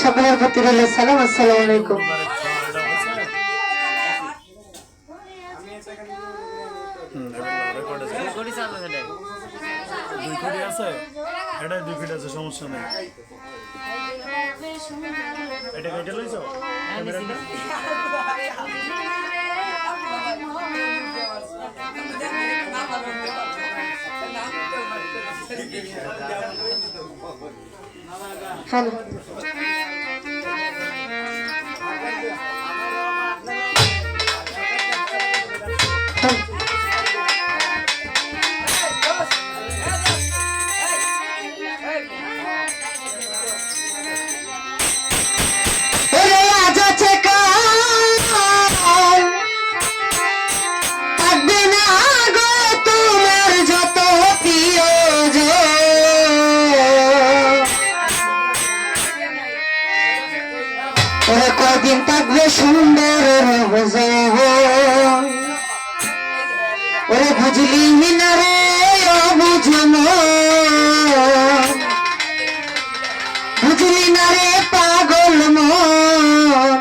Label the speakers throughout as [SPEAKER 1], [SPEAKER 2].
[SPEAKER 1] সকলের প্রতি সালাম আসসালাম আলাইকুম।
[SPEAKER 2] সমস্যা নেই এটা কেটে লইছ
[SPEAKER 1] ক্যামেরাটা حلو কদিন থাকবে সুন্দর ওরে বুঝলি মিনারে বুঝন বুঝলি না রে পাগল মন।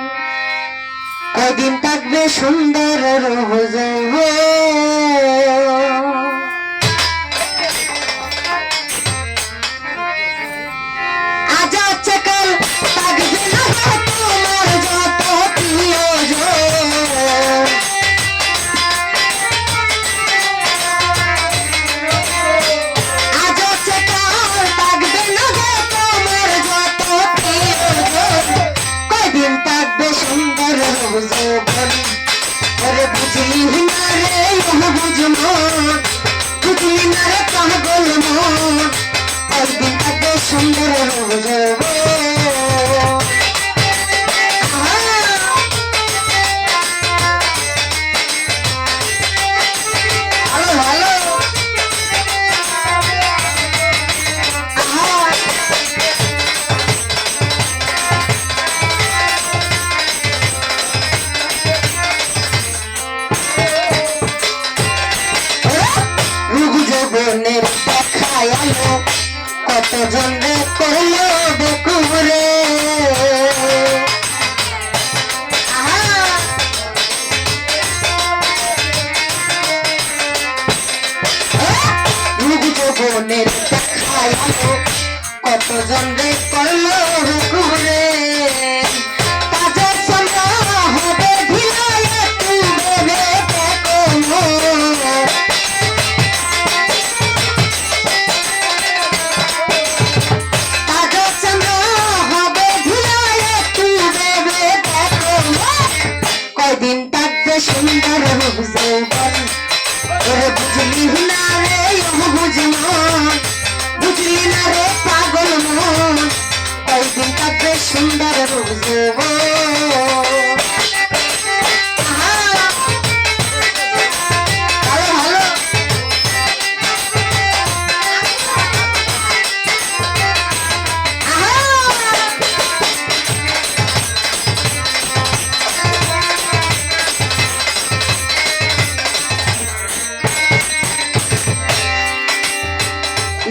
[SPEAKER 1] কদিন থাকবে সুন্দর রোজ। পাগল মন একদিন এত সুন্দর হয়ে যাবে কত জন্মে কল্লা কত সুন্দর বুঝব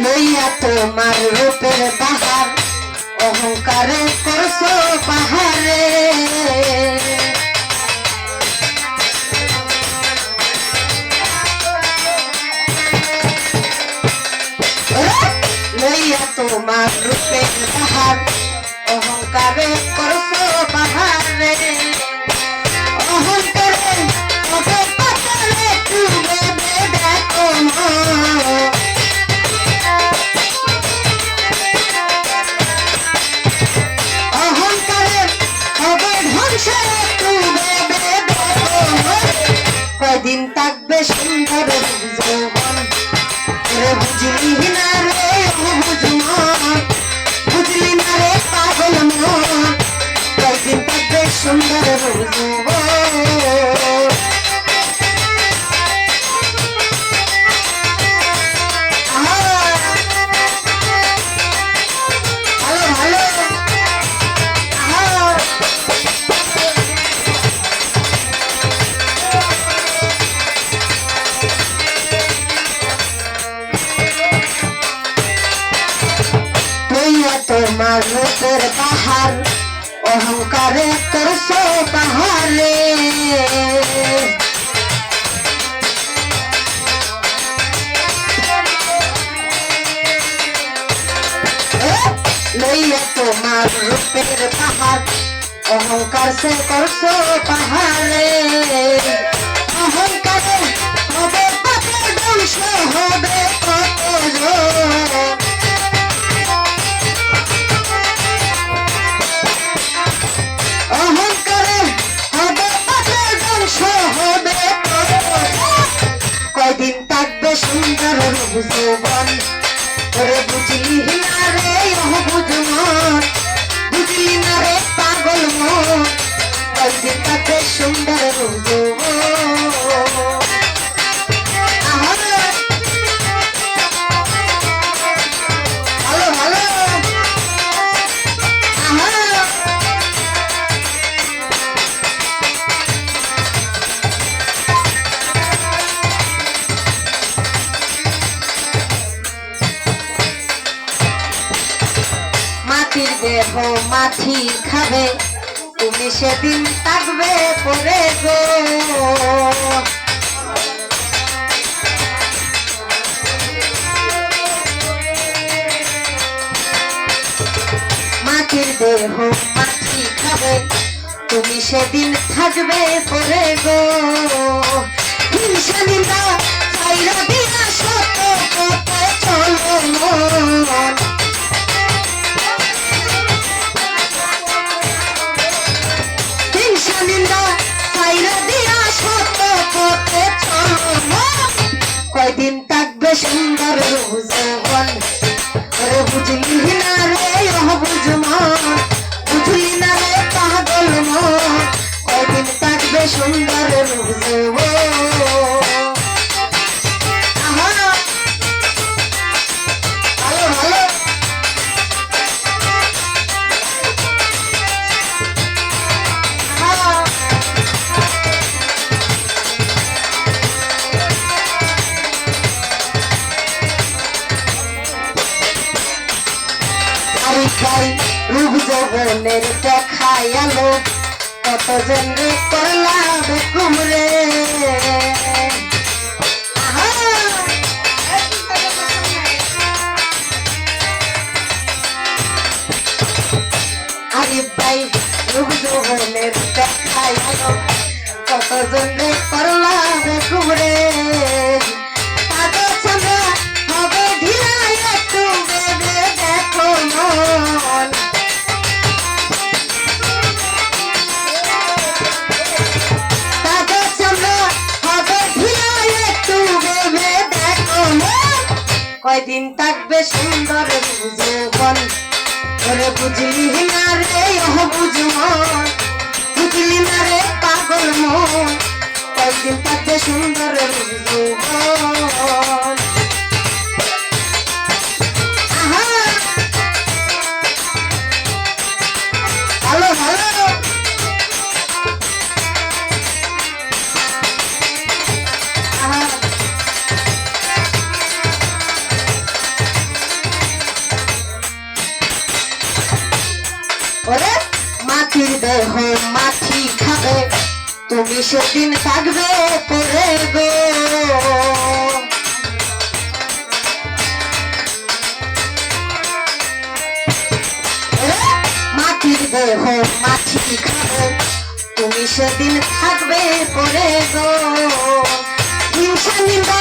[SPEAKER 1] Voy a tomar lo que অহংকার করছ পাহাড়ে। লইয়া তোমার রূপে তাহার অহংকারে করছ পাহাড়। সুন্দর তোমার রূপের পাহাড়। অহংকারে করছ পাহাড়ে লইয়া তোমার রূপের পাহাড় অহংকার সে করছ পাহাড়ে অহংকারে হবে পাপের ধ্বংস হবে কত সুন্দর রূপ বুঝলি না রে ওহ বুঝমন বুঝলি না রে, পাগল মন। কয়দিন সুন্দর রূপ মাটির দেহ মাটি খাবে? তুমি সেদিন থাকবে পরে গো। মাটির দেহ মাটি খাবে, তুমি সেদিন থাকবে পরে গো। দিয়া চলো সুন্দর রোজন আহা ভালো ভালো আহা কত জনে করলাম কুমরে আহা! আরে ভাই রূপ যৌবনের দেখায়ালো কত জনে করলাম পাগল কয়দিন থাকবে সুন্দর যৌবন ওরে বুঝলি না রে, ওহ বুঝমন বুঝলি না রে, পাগল মন। কয়দিন থাকবে সুন্দর যৌবন ওরে মাটির দেহ মাটি খাবে। তুমি সেদিন থাকবে পরে গো। মাটির দেহ মাটি খাবে। তুমি সেদিন থাকবে পরে গো। হিংসা নিন্দা